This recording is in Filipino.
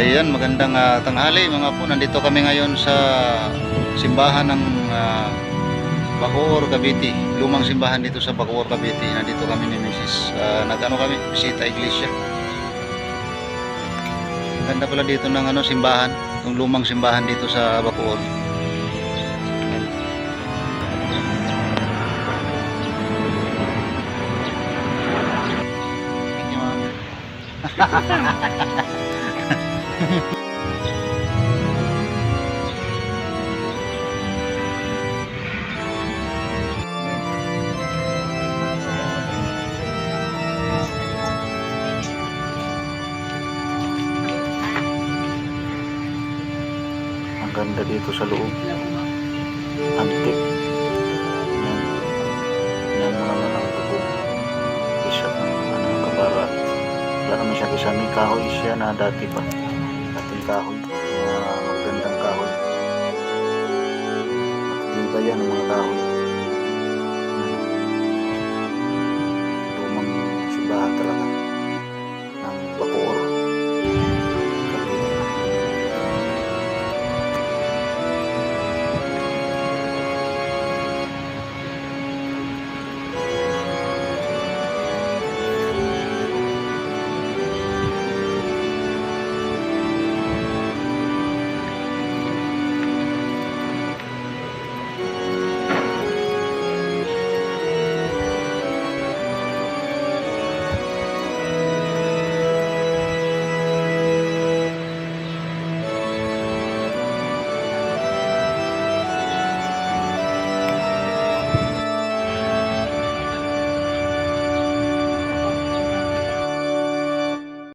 Ayan, magandang ah, tanghali mga po. Nandito kami ngayon sa simbahan ng uh, Bacoor, Cavite. Lumang simbahan dito sa Bacoor, Cavite. Nandito kami ni Mrs. Ah, nag-ano kami, bisita iglesia. Ganda pala dito ng ano, simbahan. Yung lumang simbahan dito sa Bacoor. Thank you, ma'am. Ang ganda dito sa loob. Antik. Yan. Yan mga matang tubog. Isa ng ano, kabara. Wala naman siya may kahoy siya na dati pa. Dating kahoy. Mga magandang kahoy. At iba yan ang mga kahoy.